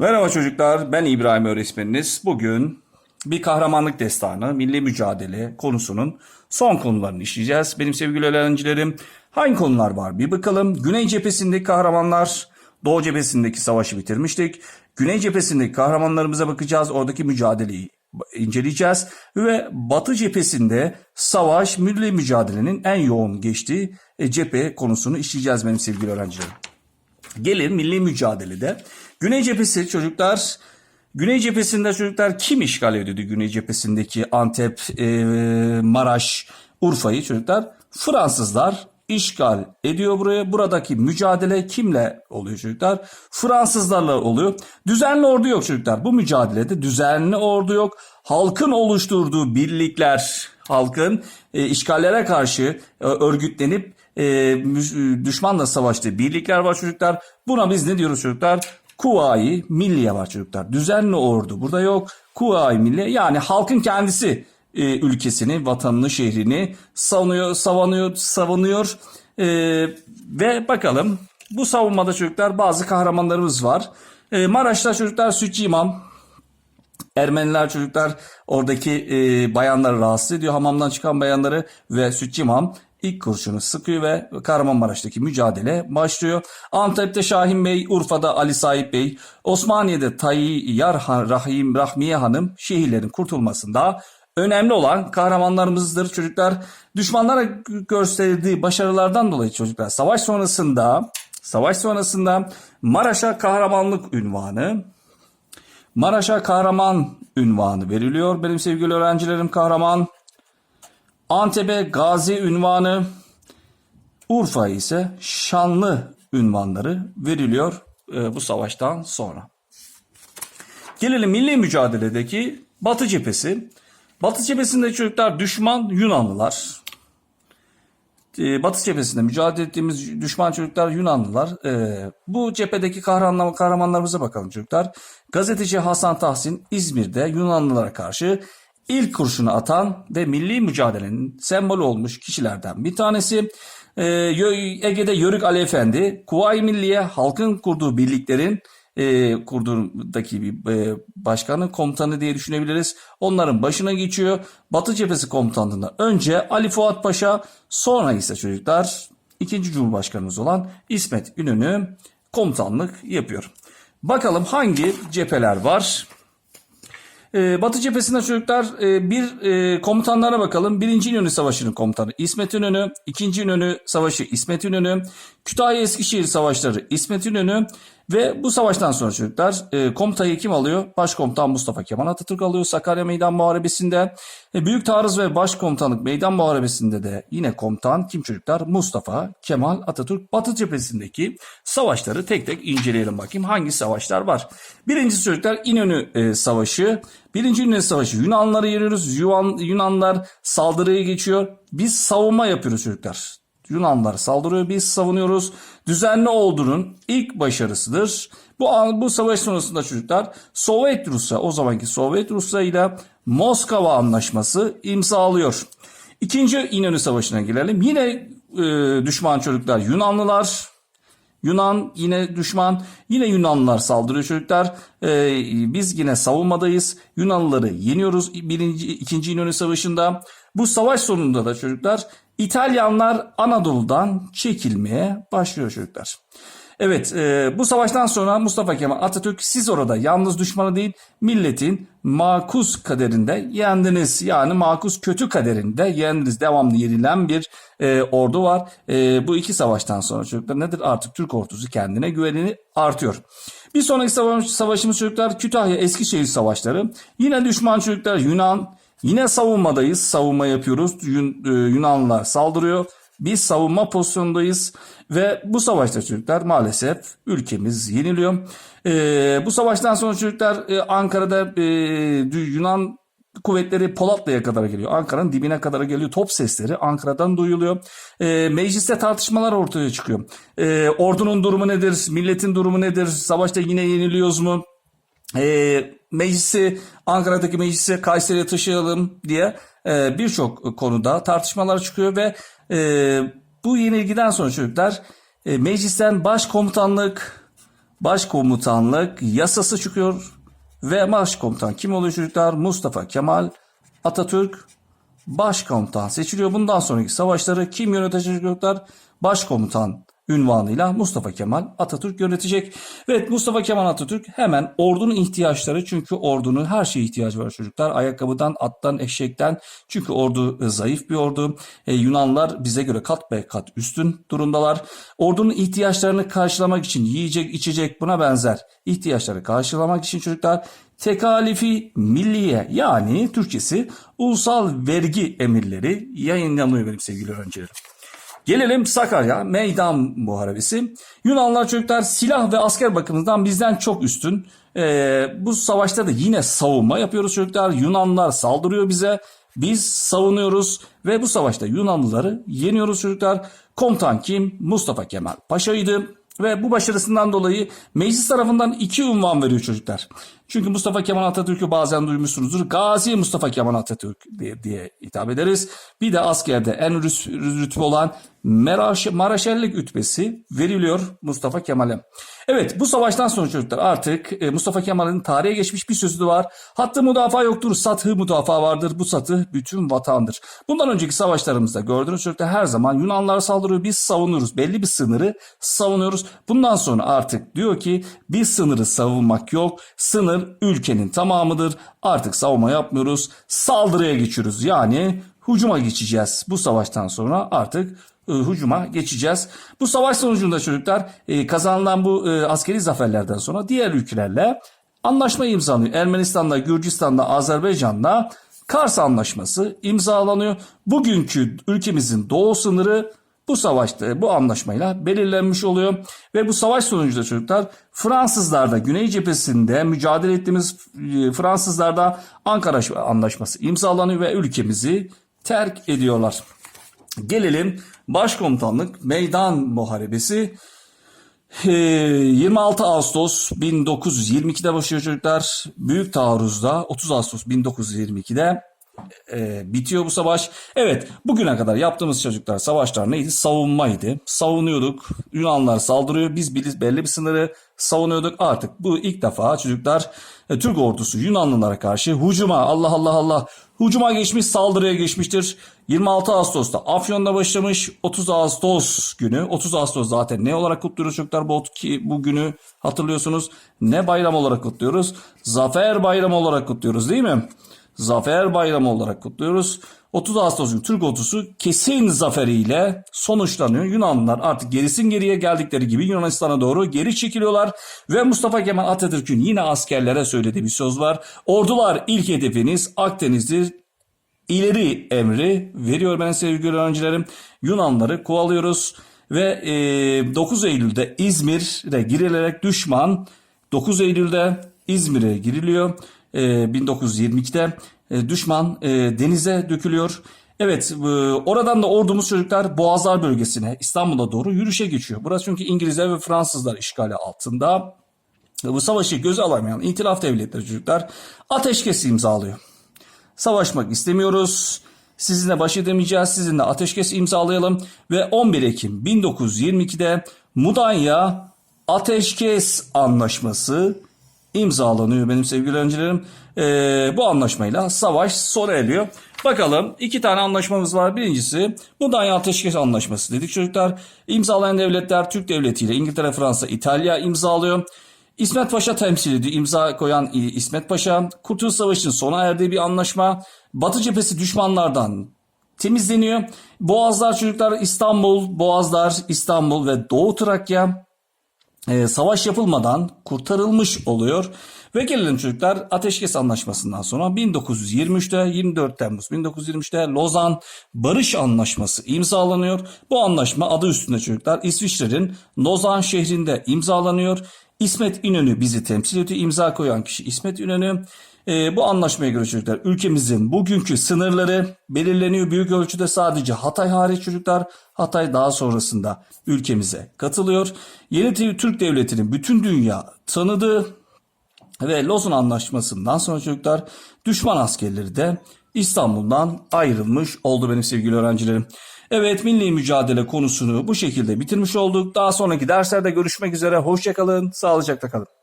Merhaba çocuklar, ben İbrahim öğretmeniniz. Bugün bir kahramanlık destanı, milli mücadele konusunun son konularını işleyeceğiz. Benim sevgili öğrencilerim, hangi konular var bir bakalım. Güney cephesindeki kahramanlar, Doğu cephesindeki savaşı bitirmiştik. Güney cephesindeki kahramanlarımıza bakacağız, oradaki mücadeleyi inceleyeceğiz. Ve Batı cephesinde savaş, milli mücadelenin en yoğun geçtiği e, cephe konusunu işleyeceğiz benim sevgili öğrencilerim. Gelin milli mücadelede. Güney cephesi çocuklar Güney cephesinde çocuklar kim işgal ediyordu Güney cephesindeki Antep, e, Maraş, Urfa'yı çocuklar? Fransızlar işgal ediyor buraya. Buradaki mücadele kimle oluyor çocuklar? Fransızlarla oluyor. Düzenli ordu yok çocuklar. Bu mücadelede düzenli ordu yok. Halkın oluşturduğu birlikler, halkın e, işgallere karşı e, örgütlenip e, mü- düşmanla savaştığı birlikler var çocuklar. Buna biz ne diyoruz çocuklar? Kuvayi Milliye var çocuklar. Düzenli ordu burada yok. Kuvayi Milliye yani halkın kendisi e, ülkesini, vatanını, şehrini savunuyor, savunuyor, savunuyor. E, ve bakalım bu savunmada çocuklar bazı kahramanlarımız var. E, Maraş'ta çocuklar Sütçü İmam, Ermeniler çocuklar oradaki e, bayanları rahatsız ediyor. Hamamdan çıkan bayanları ve Sütçü İmam ilk kurşunu sıkıyor ve Kahramanmaraş'taki mücadele başlıyor. Antep'te Şahin Bey, Urfa'da Ali Sahip Bey, Osmaniye'de Tayyar Rahim, Rahmiye Hanım şehirlerin kurtulmasında önemli olan kahramanlarımızdır çocuklar. Düşmanlara gösterdiği başarılardan dolayı çocuklar savaş sonrasında savaş sonrasında Maraş'a kahramanlık ünvanı, Maraş'a kahraman ünvanı veriliyor. Benim sevgili öğrencilerim kahraman. Antep'e gazi ünvanı. Urfa ise şanlı ünvanları veriliyor e, bu savaştan sonra. Gelelim milli mücadeledeki Batı cephesi. Batı cephesinde çocuklar düşman Yunanlılar. Ee, Batı cephesinde mücadele ettiğimiz düşman çocuklar Yunanlılar. Ee, bu cephedeki kahraman, kahramanlarımıza bakalım çocuklar. Gazeteci Hasan Tahsin İzmir'de Yunanlılara karşı ilk kurşunu atan ve milli mücadelenin sembolü olmuş kişilerden bir tanesi. Ee, Ege'de Yörük Ali Efendi, Kuvayi Milliye halkın kurduğu birliklerin e, kurduğundaki bir e, başkanı komutanı diye düşünebiliriz. Onların başına geçiyor. Batı cephesi komutanlığında önce Ali Fuat Paşa sonra ise çocuklar ikinci cumhurbaşkanımız olan İsmet İnönü komutanlık yapıyor. Bakalım hangi cepheler var? Ee, Batı cephesinde çocuklar e, bir e, komutanlara bakalım. Birinci İnönü Savaşı'nın komutanı İsmet İnönü, ikinci İnönü Savaşı İsmet İnönü, Kütahya Eskişehir Savaşları İsmet İnönü ve bu savaştan sonra çocuklar e, komutayı kim alıyor? Başkomutan Mustafa Kemal Atatürk alıyor Sakarya Meydan Muharebesi'nde. E, Büyük Taarruz ve Başkomutanlık Meydan Muharebesi'nde de yine komutan kim çocuklar? Mustafa Kemal Atatürk. Batı cephesindeki savaşları tek tek inceleyelim bakayım hangi savaşlar var. Birincisi çocuklar İnönü e, Savaşı. Birinci İnönü Savaşı Yunanları yeniyoruz. Yunan, Yunanlar saldırıya geçiyor. Biz savunma yapıyoruz çocuklar. Yunanlar saldırıyor biz savunuyoruz. Düzenli ordunun ilk başarısıdır. Bu bu savaş sonrasında çocuklar Sovyet Rusya o zamanki Sovyet Rusya ile Moskova Anlaşması imzalıyor. İkinci İnönü Savaşı'na gelelim. Yine e, düşman çocuklar Yunanlılar. Yunan yine düşman. Yine Yunanlılar saldırıyor çocuklar. Ee, biz yine savunmadayız. Yunanlıları yeniyoruz birinci, ikinci İnönü Savaşı'nda. Bu savaş sonunda da çocuklar İtalyanlar Anadolu'dan çekilmeye başlıyor çocuklar. Evet e, bu savaştan sonra Mustafa Kemal Atatürk siz orada yalnız düşmanı değil milletin makus kaderinde yendiniz. Yani makus kötü kaderinde yendiniz. Devamlı yenilen bir e, ordu var. E, bu iki savaştan sonra çocuklar nedir? Artık Türk ordusu kendine güveni artıyor. Bir sonraki savaş, savaşımız çocuklar Kütahya Eskişehir savaşları. Yine düşman çocuklar Yunan. Yine savunmadayız. Savunma yapıyoruz. Yun, e, Yunanlılar saldırıyor. Biz savunma pozisyondayız ve bu savaşta çocuklar maalesef ülkemiz yeniliyor. Ee, bu savaştan sonra çocuklar e, Ankara'da e, Yunan kuvvetleri Polatlı'ya kadar geliyor. Ankara'nın dibine kadar geliyor. Top sesleri Ankara'dan duyuluyor. Ee, mecliste tartışmalar ortaya çıkıyor. Ee, ordunun durumu nedir? Milletin durumu nedir? Savaşta yine yeniliyoruz mu? e, meclisi Ankara'daki meclisi Kayseri'ye taşıyalım diye e, birçok konuda tartışmalar çıkıyor ve e, bu yenilgiden sonra çocuklar e, meclisten başkomutanlık başkomutanlık yasası çıkıyor ve başkomutan kim oluyor çocuklar? Mustafa Kemal Atatürk başkomutan seçiliyor. Bundan sonraki savaşları kim yönetecek çocuklar? Başkomutan ünvanıyla Mustafa Kemal Atatürk yönetecek. Evet Mustafa Kemal Atatürk hemen ordunun ihtiyaçları çünkü ordunun her şeye ihtiyacı var çocuklar. Ayakkabıdan, attan, eşekten çünkü ordu e, zayıf bir ordu. E, Yunanlar bize göre kat be kat üstün durumdalar. Ordunun ihtiyaçlarını karşılamak için yiyecek, içecek buna benzer ihtiyaçları karşılamak için çocuklar tekalifi milliye yani Türkçesi ulusal vergi emirleri yayınlanıyor benim sevgili öğrencilerim. Gelelim Sakarya Meydan Muharebesi. Yunanlar çocuklar silah ve asker bakımından bizden çok üstün. Ee, bu savaşta da yine savunma yapıyoruz çocuklar. Yunanlar saldırıyor bize. Biz savunuyoruz ve bu savaşta Yunanlıları yeniyoruz çocuklar. Komutan kim? Mustafa Kemal Paşa'ydı. Ve bu başarısından dolayı meclis tarafından iki unvan veriyor çocuklar. Çünkü Mustafa Kemal Atatürk'ü bazen duymuşsunuzdur. Gazi Mustafa Kemal Atatürk diye, diye hitap ederiz. Bir de askerde en rütbe olan Meraş, Maraşellik rütbesi veriliyor Mustafa Kemal'e. Evet bu savaştan sonra çocuklar artık e, Mustafa Kemal'in tarihe geçmiş bir sözü var. Hattı müdafaa yoktur, sathı müdafaa vardır. Bu satı bütün vatandır. Bundan önceki savaşlarımızda gördüğünüz çocuklar her zaman Yunanlar saldırıyor, biz savunuyoruz. Belli bir sınırı savunuyoruz. Bundan sonra artık diyor ki bir sınırı savunmak yok. Sınır ülkenin tamamıdır. Artık savunma yapmıyoruz. Saldırıya geçiyoruz. Yani hücuma geçeceğiz. Bu savaştan sonra artık e, hücuma geçeceğiz. Bu savaş sonucunda çocuklar e, kazanılan bu e, askeri zaferlerden sonra diğer ülkelerle anlaşma imzalanıyor. Ermenistan'la, Gürcistan'la, Azerbaycan'la Kars Anlaşması imzalanıyor. Bugünkü ülkemizin doğu sınırı bu savaşta bu anlaşmayla belirlenmiş oluyor. Ve bu savaş sonucunda çocuklar Fransızlar da Güney cephesinde mücadele ettiğimiz e, Fransızlar da Ankara Anlaşması imzalanıyor ve ülkemizi terk ediyorlar. Gelelim Başkomutanlık Meydan Muharebesi. Ee, 26 Ağustos 1922'de başlıyor çocuklar. Büyük taarruzda 30 Ağustos 1922'de e, bitiyor bu savaş. Evet bugüne kadar yaptığımız çocuklar savaşlar neydi? Savunmaydı. Savunuyorduk. Yunanlar saldırıyor. Biz belli bir sınırı savunuyorduk. Artık bu ilk defa çocuklar e, Türk ordusu Yunanlılara karşı hücuma Allah Allah Allah hücuma geçmiş saldırıya geçmiştir. 26 Ağustos'ta Afyon'da başlamış 30 Ağustos günü 30 Ağustos zaten ne olarak kutluyoruz çocuklar bu, ki bu günü hatırlıyorsunuz ne bayram olarak kutluyoruz Zafer Bayramı olarak kutluyoruz değil mi? Zafer Bayramı olarak kutluyoruz. 30 Ağustos'un Türk ordusu kesin zaferiyle sonuçlanıyor. Yunanlılar artık gerisin geriye geldikleri gibi Yunanistan'a doğru geri çekiliyorlar. Ve Mustafa Kemal Atatürk'ün yine askerlere söylediği bir söz var. Ordular ilk hedefiniz Akdeniz'dir. İleri emri veriyor ben sevgili öğrencilerim. Yunanları kovalıyoruz. Ve e, 9 Eylül'de İzmir'e girilerek düşman 9 Eylül'de İzmir'e giriliyor. E, 1922'de e, düşman e, denize dökülüyor. Evet e, oradan da ordumuz çocuklar Boğazlar bölgesine İstanbul'a doğru yürüyüşe geçiyor. Burası çünkü İngilizler ve Fransızlar işgali altında. Bu savaşı göze alamayan İtilaf devletleri çocuklar ateşkes imzalıyor. Savaşmak istemiyoruz. Sizinle baş edemeyeceğiz. Sizinle ateşkes imzalayalım. Ve 11 Ekim 1922'de Mudanya Ateşkes Anlaşması imzalanıyor benim sevgili öğrencilerim. Ee, bu anlaşmayla savaş sona eriyor. Bakalım iki tane anlaşmamız var. Birincisi Mudanya Ateşkes Anlaşması dedik çocuklar. İmzalayan devletler Türk Devleti ile İngiltere, Fransa, İtalya imzalıyor. İsmet Paşa temsil ediyor. İmza koyan İsmet Paşa. Kurtuluş Savaşı'nın sona erdiği bir anlaşma. Batı cephesi düşmanlardan temizleniyor. Boğazlar çocuklar İstanbul, Boğazlar İstanbul ve Doğu Trakya e, savaş yapılmadan kurtarılmış oluyor. Ve gelelim çocuklar Ateşkes Anlaşması'ndan sonra 1923'te 24 Temmuz 1923'te Lozan Barış Anlaşması imzalanıyor. Bu anlaşma adı üstünde çocuklar İsviçre'nin Lozan şehrinde imzalanıyor. İsmet İnönü bizi temsil ediyor. İmza koyan kişi İsmet İnönü. Ee, bu anlaşmaya göre çocuklar ülkemizin bugünkü sınırları belirleniyor. Büyük ölçüde sadece Hatay hariç çocuklar. Hatay daha sonrasında ülkemize katılıyor. Yeni Türk Devleti'nin bütün dünya tanıdığı ve Lozan Anlaşması'ndan sonra çocuklar düşman askerleri de İstanbul'dan ayrılmış oldu benim sevgili öğrencilerim. Evet milli mücadele konusunu bu şekilde bitirmiş olduk. Daha sonraki derslerde görüşmek üzere. Hoşçakalın, sağlıcakla kalın.